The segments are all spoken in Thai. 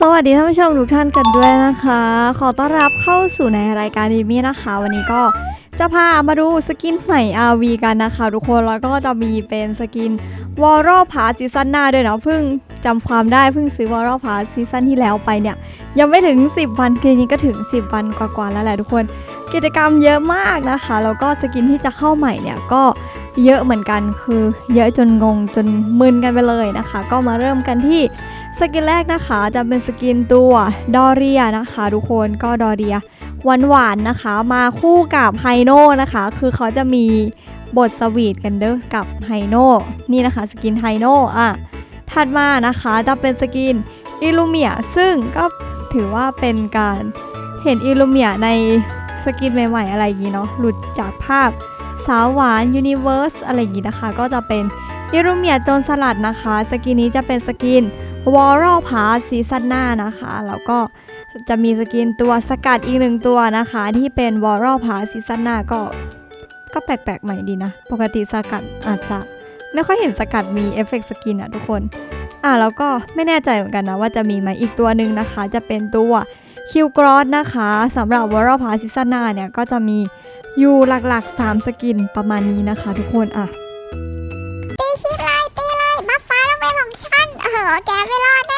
สวัสดีท่านผู้ชมทุกท่านกันด้วยนะคะ ขอต้อนรับเข้าสู่ในรายการดีมี่นะคะ วันนี้ก็จะพามาดูสกินใหม่ RV กันนะคะ ทุกคนแล้วก็จะมีเป็นสกินวอลล์พาซีซั่นหน้าด้วยเนาะเพิ่งจำความได้เพิ่งซื้อวอลล์พาซีซั่นที่แล้วไปเนี่ย ยังไม่ถึง 10 วันคืนนี้ก็ถึง 10 วันกว่าๆแล้วแหละทุกคน กิจกรรมเยอะมากนะคะแล้วก็สกินที่จะเข้าใหม่เนี่ยก็ เยอะเหมือนกันคือเยอะจนงงจนมึนกันไปเลยนะคะ ก็มาเริ่มกันที่สกินแรกนะคะจะเป็นสกินตัวดอเรียนะคะทุกคนก็ดอเรียหวานหวานๆนะคะ มาคู่กับไฮโน่นะคะ คือเขาจะมีบทสวีทกันเด้อกับไฮโน่นี่นะคะสกินไฮโน่อะถัดมานะคะจะเป็นสกินอิลูเมียซึ่งก็ถือว่าเป็นการเห็นอิลูเมียในสกินใหม่ๆอะไรอย่างนี้เนาะหลุดจากภาพ สาวหวานยูนิเว r ร์สอะไรอย่างนี้นะคะ ก็จะเป็นอิลูเมียโจนสลัดนะคะ สกินนี้จะเป็นสกินวอลล์พาสซีซั่นหน้านะคะ แล้วก็จะมีสกินตัวสกัดอีกหนึ่งตัวนะคะ ที่เป็นวอลล์พาสซีซั่นหน้าก็ ก็แปลกๆใหม่ดีนะ ปกติสกัดอาจจะไม่ค่อยเห็นสกัดมีเอฟเฟกต์สกินอะทุกคน อะแล้วก็ไม่แน่ใจเหมือนกันนะว่าจะมีไหมอีกตัวหนึ่งนะคะ จะเป็นตัวคิวกรอสนะคะสำหรับวอลล์พาสซีซั่นหน้าเนี่ยก็จะมี อยู่หลักๆ 3 สกินประมาณนี้นะคะทุกคนอะตีชิปเลยตีเลยบัฟฟ้าต้องเป็นของฉันเออแกไม่รอดแน่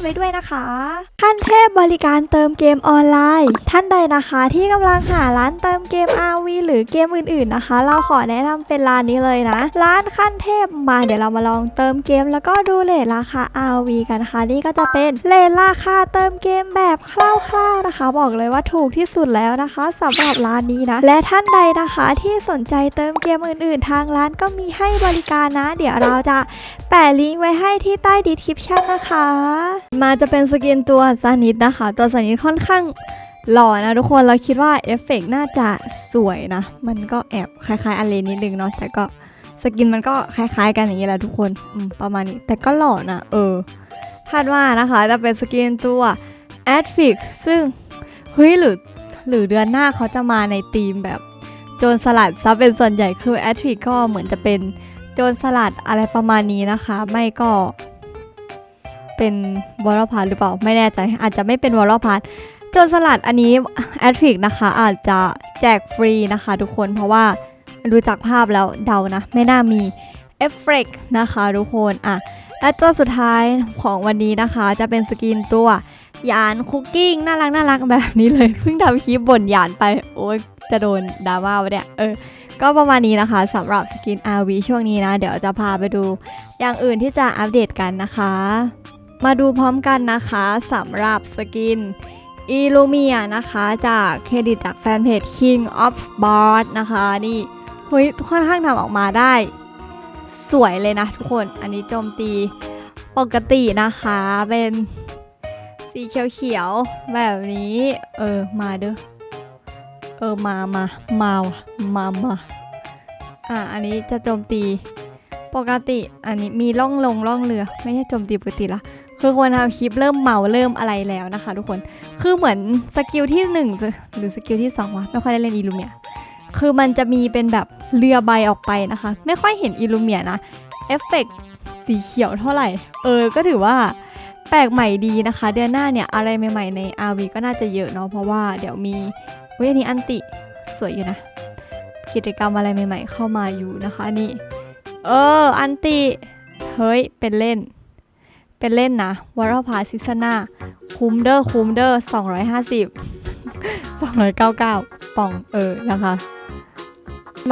ไว้ด้วยนะคะ ขั้นเทพบริการเติมเกมออนไลน์ ท่านใดนะคะที่กำลังหาร้านเติมเกม RV หรือเกมอื่นๆนะคะ เราขอแนะนำเป็นร้านนี้เลยนะ ร้านขั้นเทพมาเดี๋ยวเรามาลองเติมเกม แล้วก็ดูเลทราคา RV กันนะคะ นี่ก็จะเป็นเลทราคาเติมเกมแบบคร่าวๆนะคะ บอกเลยว่าถูกที่สุดแล้วนะคะสำหรับร้านนี้นะ และท่านใดนะคะที่สนใจเติมเกมอื่น ๆ ทางร้านก็มีให้บริการนะ เดี๋ยวเราจะแปะลิงก์ไว้ให้ที่ใต้ดีคริปชั่นนะคะมาจะเป็นสกินตัวซานิดนะคะ ตัวซานิดค่อนข้างหล่อนะทุกคนเราคิดว่าเอฟเฟกต์น่าจะสวยนะ มันก็แอบคล้ายๆอันเลนิดนึงเนาะแต่ก็สกินมันก็คล้ายๆ กันอย่างนี้แหละทุกคนประมาณนี้ แต่ก็หล่อนะเออคาดว่านะคะจะเป็นสกินตัวแอดฟิกซึ่งเฮ้ยหรือหรือเดือนหน้าเขาจะมาในธีมแบบโจรสลัดซะเป็นส่วนใหญ่คือแอดฟิกก็เหมือนจะเป็นโจรสลัดอะไรประมาณนี้นะคะ ไม่ก็ เป็นวอลล์พาร์หรือเปล่าไม่แน่ใจอาจจะไม่เป็นวอลล์พาร์โจรสลัดอันนี้แอดฟิกนะคะ อาจจะแจกฟรีนะคะ ทุกคนเพราะว่าดูจากภาพแล้วเดานะ ไม่น่ามีเอฟเฟกนะคะทุกคนอะและตัวสุดท้ายของวันนี้นะคะ จะเป็นสกินตัวยานคุกกิ้งน่ารักน่ารักแบบนี้เลย เพิ่งทำคลิปบ่นยานไป โอ้ยจะโดนดราม่าวะเนี่ยเออก็ประมาณนี้นะคะสำหรับสกิน RV ช่วงนี้นะ เดี๋ยวจะพาไปดูอย่างอื่นที่จะอัปเดตกันนะคะ มาดูพร้อมกันนะคะสำหรับสกิน i l u m i a นะคะจากเครดิตจากแฟนเพจ King of Sport นะคะ นี่เฮ้ยค่อนข้างทำออกมาได้ สวยเลยนะทุกคนอันนี้โจมตีปกตินะคะเป็นสีเขียวๆแบบนี้ เออ มาเด้อเออ มามามาวะมามาอะ อันนี้จะโจมตีปกติ อันนี้มีล่องลงล่องเรือ ไม่ใช่โจมตีปกติละ คือควรทำคลิปเริ่มเมาเริ่มอะไรแล้วนะคะ ทุกคนคือเหมือนสกิลที่หนึ่งจะหรือสกิลที่สองวะไม่ค่อยได้เล่นอีลูเมียคือมันจะมีเป็นแบบเรือใบออกไปนะคะ ไม่ค่อยเห็นอีลูเมียนะเอฟเฟกต์สีเขียวเท่าไหร่ เออก็ถือว่าแปลกใหม่ดีนะคะ เดือนหน้าเนี่ยอะไรใหม่ๆใน RV ก็น่าจะเยอะเนาะเพราะว่าเดี๋ยวมีเว้ยอันนี้อันติสวยอยู่นะ กิจกรรมอะไรใหม่ ๆ เข้ามาอยู่นะคะนี่ เออ อันติ เฮ้ย เป็นเล่น เป็นเล่นนะวอร์พาซิสนาคุ้มเดอร์คุ้มเดอร์250 299 ป่องเออนะคะ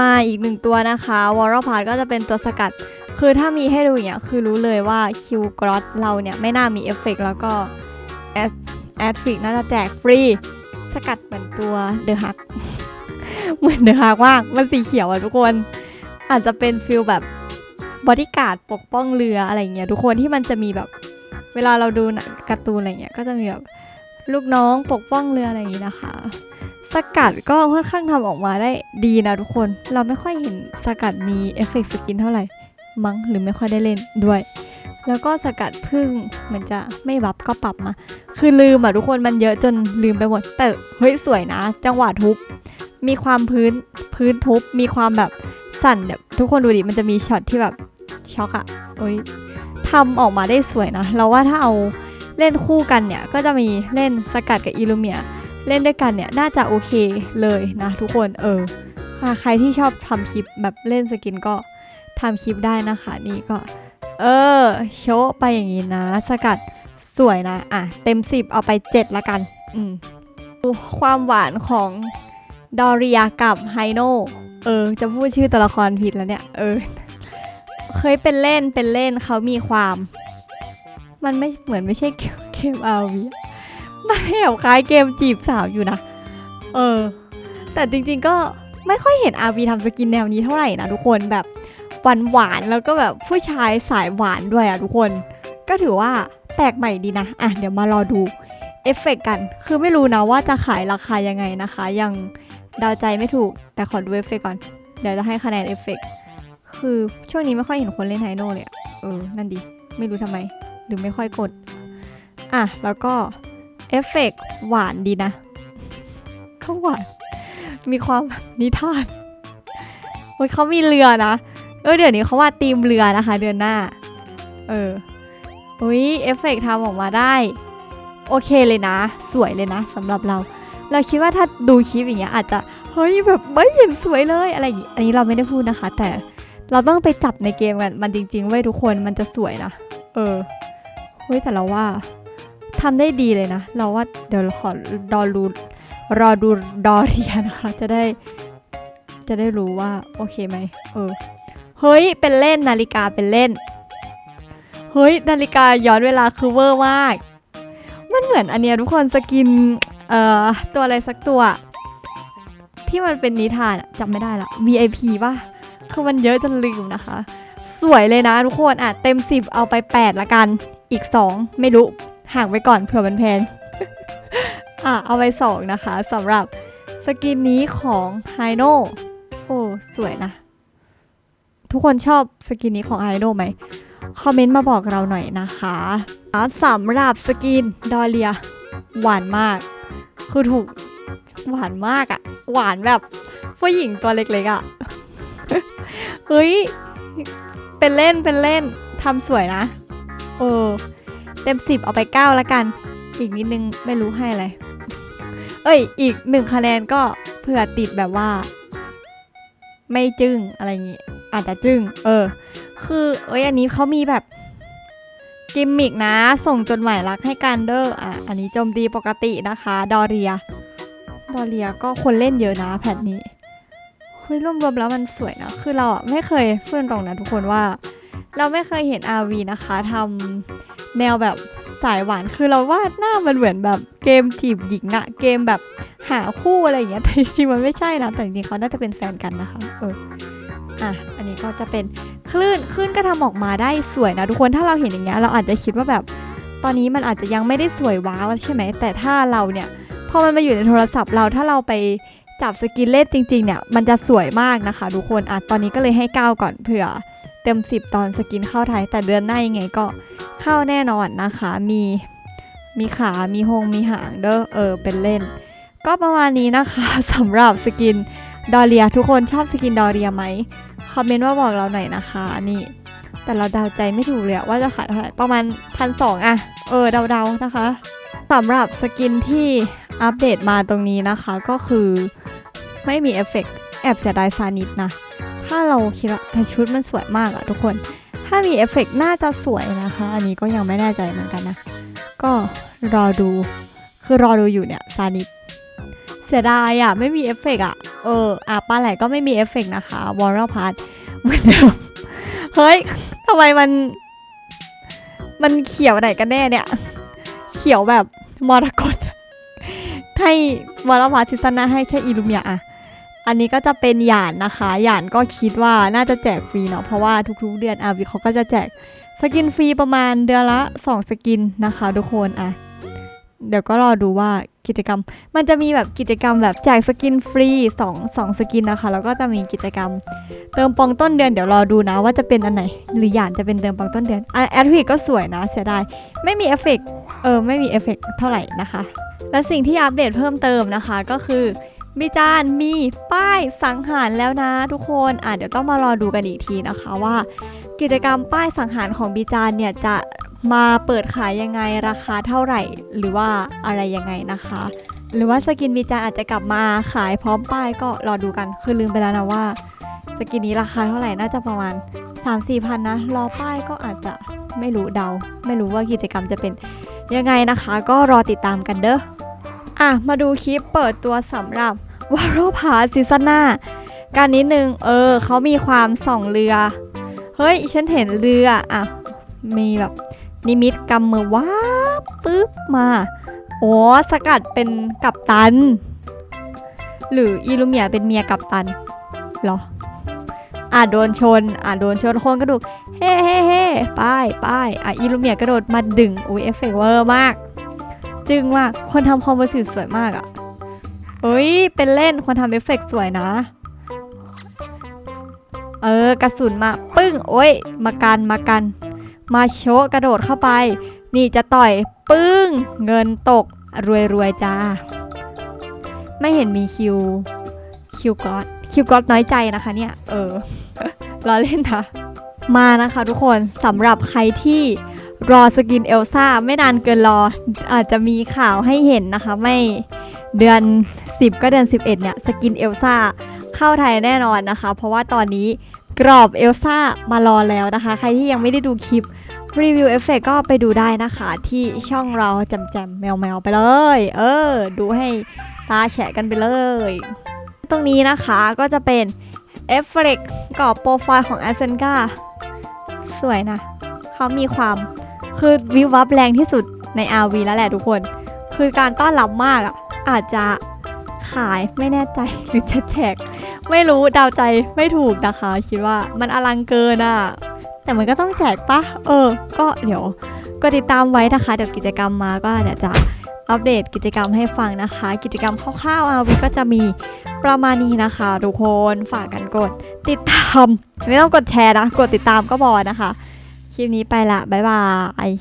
มาอีกหนึ่งตัวนะคะ วอร์พาก็จะเป็นตัวสกัด คือถ้ามีให้ดูอย่างเงี้ยคือรู้เลยว่าคิวกรอตเราเนี่ยไม่น่ามีเอฟเฟกต์แล้วก็แอดแอดฟิกน่าจะแจกฟรี สกัดเหมือนตัวเดอะฮัก เหมือนเดอะฮักว่ากมันสีเขียวอะทุกคน อาจจะเป็นฟิลแบบ บอดี้การ์ดปกป้องเรืออะไรเงี้ยทุกคนที่มันจะมีแบบ เวลาเราดูหนังการ์ตูนอะไรเงี้ยก็จะมีแบบลูกน้องปกป้องเรืออะไรอย่างงี้นะคะ สกัดก็ค่อนข้างทำออกมาได้ดีนะทุกคน เราไม่ค่อยเห็นสกัดมีเอฟเฟกต์สกินเท่าไหร่ มั้งหรือไม่ค่อยได้เล่นด้วย แล้วก็สกัดพึ่งเหมือนจะไม่บับก็ปรับมา คือลืมอะทุกคนมันเยอะจนลืมไปหมด แต่เฮ้ยสวยนะ จังหวะทุบ มีความพื้นพื้นทุบ มีความแบบสั่นแบบทุกคนดูดิมันจะมีช็อตที่แบบ ช็อกอะโอ้ยทำออกมาได้สวยนะ เราว่าถ้าเอาเล่นคู่กันเนี่ย ก็จะมีเล่นสกัดกับอิลูเมีย เล่นด้วยกันเนี่ย น่าจะโอเคเลยนะทุกคน เออใครที่ชอบทำคลิปแบบเล่นสกินก็ทำคลิปได้นะคะ นี่ก็ เออ โชว์ไปอย่างนี้นะ สกัดสวยนะ อะ เต็มสิบเอาไปเจ็ดละกัน อืมความหวานของดอริยากับไฮโน เออ จะพูดชื่อตัวละครผิดแล้วเนี่ย เออ เคยเป็นเล่นเป็นเล่นเขามีความ มันไม่เหมือนไม่ใช่เกมเอาวีมันแอบคล้ายเกมจีบสาวอยู่นะ เออ แต่จริงๆก็ไม่ค่อยเห็นอาวีทำสกินแนวนี้เท่าไหร่นะทุกคนแบบหวานหวานๆแล้วก็แบบผู้ชายสายหวานด้วยอะทุกคน ก็ถือว่าแปลกใหม่ดีนะ อะ เดี๋ยวมารอดูเอฟเฟกต์กัน คือไม่รู้นะว่าจะขายราคายังไงนะคะ ยังเดาใจไม่ถูก แต่ขอดูเอฟเฟกต์ก่อน เดี๋ยวจะให้คะแนนเอฟเฟกต์ คือช่วงนี้ไม่ค่อยเห็นคนเล่นไฮโนเลยอะเออ นั่นดีไม่รู้ทำไม หรือไม่ค่อยกด อะ แล้วก็ เอฟเฟกต์หวานดีนะก็หวาน มีความนิทานโอ้ยเขามีเรือนะ เออเดี๋ยวนี้เขาว่าตีมเรือนะคะ เดือนหน้า เอออุ้ยเอฟเฟกต์ทำออกมาได้ โอเคเลยนะ สวยเลยนะสำหรับเรา เราคิดว่าถ้าดูคลิปอย่างเงี้ยอาจจะ เฮ้ยแบบไม่เห็นสวยเลยอะไรอย่างงี้ อันนี้เราไม่ได้พูดนะคะ แต่ เราต้องไปจับในเกมกัน มันจริงๆเว้ยทุกคนมันจะสวยนะ เออ เฮ้ยแต่เราว่าทำได้ดีเลยนะ เราว่าเดี๋ยวขอรอดูรอดูดอเรียนะคะ จะได้ จะได้รู้ว่า โอเคไหม เออ เฮ้ย เป็นเล่นนาฬิกาเป็นเล่น เฮ้ย นาฬิกาย้อนเวลาคือเวอร์มาก มันเหมือนอันเนี้ยทุกคนสกิน เอ่อ ตัวอะไรสักตัว ที่มันเป็นนิทานจำไม่ได้ละ VIP ป่ะ คือมันเยอะจนลืมนะคะ สวยเลยนะทุกคนอะเต็ม 10 เอาไป 8 ละกัน อีก 2 ไม่รู้ห่างไว้ก่อนเผื่อมันแพงอะเอาไป 2 นะคะสำหรับสกินนี้ของไฮโนโอ้สวยนะ ทุกคนชอบสกินนี้ของไฮโดไหมคอมเมนต์มาบอกเราหน่อยนะคะสำหรับสกินดอเลีย หวานมาก คือถูกหวานมากอะหวานแบบผู้หญิงตัวเล็กๆอะ เฮ้ย เป็นเล่นเป็นเล่นทำสวยนะ เออ เต็มสิบเอาไปเก้าแล้วกัน อีกนิดนึงไม่รู้ให้อะไร เอ้ย อีกหนึ่งคะแนนก็เผื่อติดแบบว่า ไม่จึ้งอะไรอย่างงี้ อาจจะจึ้ง เออ คือ เอ้ย อันนี้เขามีแบบกิมมิกนะ ส่งจดหมายรักให้กันเดอร์อะ อันนี้โจมตีปกตินะคะ ดอเรีย ดอเรียก็คนเล่นเยอะนะแพทนี้ เฮ้ยรวมๆแล้วมันสวยนะ คือเราไม่เคยเพื่อนตรงนะทุกคนว่า เราไม่เคยเห็น RV นะคะทำแนวแบบสายหวานคือเราว่าหน้ามันเหมือนแบบเกมจีบหญิงอะเกมแบบหาคู่อะไรอย่างเงี้ยแต่จริงมันไม่ใช่นะแต่จริงเขาน่าจะเป็นแฟนกันนะคะเอออะอันนี้ก็จะเป็นคลื่นคลื่นก็ทำออกมาได้สวยนะทุกคนถ้าเราเห็นอย่างเงี้ยเราอาจจะคิดว่าแบบ ตอนนี้มันอาจจะยังไม่ได้สวยว้าวใช่ไหมแต่ถ้าเราเนี่ยพอมันมาอยู่ในโทรศัพท์เราถ้าเราไป จับสกินเล่นจริงๆเนี่ยมันจะสวยมากนะคะทุกคนอะตอนนี้ก็เลยให้ก้าวก่อนเผื่อเต็ม 10 ตอนสกินเข้าไทย แต่เดือนหน้ายังไงก็เข้าแน่นอนนะคะ มีมีขา มีหง มีหางเด้อเออเป็นเล่น ก็ประมาณนี้นะคะสำหรับสกินดอเรีย ทุกคนชอบสกินดอเรียไหมคอมเมนต์มาบอกเราหน่อยนะคะนี่ แต่เราเดาใจไม่ถูกเลยว่าจะขายเท่าไหร่ประมาณพันสองอะเออเดาๆนะคะสำหรับสกินที่อัปเดตมาตรงนี้นะคะก็คือ ไม่มีเอฟเฟกต์แอบเสียดายซานิดนะ ถ้าเราคิดว่าแต่ชุดมันสวยมากอะทุกคน ถ้ามีเอฟเฟกต์น่าจะสวยนะคะ อันนี้ก็ยังไม่แน่ใจเหมือนกันนะ ก็รอดู คือรอดูอยู่เนี่ยซานิดเสียดายอะไม่มีเอฟเฟกต์อะเอออะปาไหลก็ไม่มีเอฟเฟกต์นะคะวอลล์พาร์ทเหมือนเดิมเฮ้ยทำไมมัน มันเขียวไหนกันแน่เนี่ย เขียวแบบมรกตให้วอลล์พาร์ทซิสตันหน้าให้แค่อิลูเมียอะ อันนี้ก็จะเป็นหยานนะคะหยานก็คิดว่าน่าจะแจกฟรีเนาะเพราะว่าทุกๆเดือนอาวีเขาก็จะแจกสกินฟรีประมาณเดือนละ 2 สกินนะคะทุกคนอะเดี๋ยวก็รอดูว่ากิจกรรม มันจะมีแบบกิจกรรมแบบแจกสกินฟรี2 2สกินนะคะ แล้วก็จะมีกิจกรรม เติมปองต้นเดือนเดี๋ยวรอดูนะว่าจะเป็นอันไหน หรือหยานจะเป็นเติมปองต้นเดือนอะแอดวิกก็สวยนะเสียดายไม่มีเอฟเฟกต์เออไม่มีเอฟเฟกต์เท่าไหร่นะคะ และสิ่งที่อัปเดตเพิ่มเติมนะคะก็คือ มีจานมีป้ายสังหารแล้วนะทุกคนอะเดี๋ยวต้องมารอดูกันอีกทีนะคะว่า กิจกรรมป้ายสังหารของบีจานเนี่ยจะมาเปิดขายยังไงราคาเท่าไหร่หรือว่าอะไรยังไงนะคะ หรือว่าสกินบีจานอาจจะกลับมาขายพร้อมป้ายก็รอดูกันคือลืมไปแล้วนะว่า สกินนี้ราคาเท่าไหร่น่าจะประมาณ 3-4พันนะรอป้ายก็อาจจะไม่รู้เดา ไม่รู้ว่ากิจกรรมจะเป็นยังไงนะคะ ก็รอติดตามกันเด้ออะมาดูคลิปเปิดตัวสำหรับ วาโรพาซีซั่นหน้า การนิดนึง เออเขามีความส่องเรือ เฮ้ย ฉันเห็นเรืออะ มีแบบนิมิตกำมือว้าปึ๊บมาโอ้สกัดเป็นกัปตัน หรืออิลูเมียเป็นเมียกัปตันเหรออะโดนชนอะโดนชนโคนกระดูกเฮ้เฮ้เฮ้ป้ายป้ายอะอิลูเมียกระโดดมาดึงอุ้ยเอฟเฟกต์เวอร์มาก จึงมากคนทำคอมโพสิตสวยมากอะ เฮ้ย เป็นเล่นคนทำเอฟเฟกต์สวยนะ เออกระสุนมาปึ้ง โอ้ย มากันมากัน มาโชกระโดดเข้าไป นี่จะต่อยปึ้ง เงินตกรวยรวยจ้า ไม่เห็นมีคิว คิวก๊อตคิวก๊อตน้อยใจนะคะเนี่ย เออรอเล่นนะมานะคะทุกคนสำหรับใครที่รอสกินเอลซ่าไม่นานเกินรอ อาจจะมีข่าวให้เห็นนะคะไม่ เดือน 10 ก็เดือน 11 เนี่ยสกินเอลซ่าเข้าไทยแน่นอนนะคะ เพราะว่าตอนนี้กรอบเอลซ่ามารอแล้วนะคะ ใครที่ยังไม่ได้ดูคลิปรีวิวเอฟเฟกก็ไปดูได้นะคะที่ช่องเราแจมๆแมวไปเลย เออ ดูให้ตาแฉะกันไปเลย ตรงนี้นะคะก็จะเป็นเอฟเฟกต์กรอบโปรไฟล์ของ a s เซนกาสวยนะ เขามีความคือวิววับแรงที่สุดใน RV แล้วแหละทุกคน คือการต้อนรับมากอะ อาจจะขายไม่แน่ใจหรือจะแจกไม่รู้เดาวใจไม่ถูกนะคะ คิดว่ามันอลังเกินอะ แต่มันก็ต้องแจกปะเออ ก็เดี๋ยวก็ติดตามไว้นะคะ เดี๋ยวกิจกรรมมาก็เดี๋ยวจะอัปเดตกิจกรรมให้ฟังนะคะ กิจกรรมคร่าวๆ RV ก็จะมีประมาณนี้นะคะทุกคนฝากกันกด ติดตาม ไม่ต้องกดแชร์นะ กดติดตามก็พอนะคะ คลิปนี้ไปละบ๊ายบาย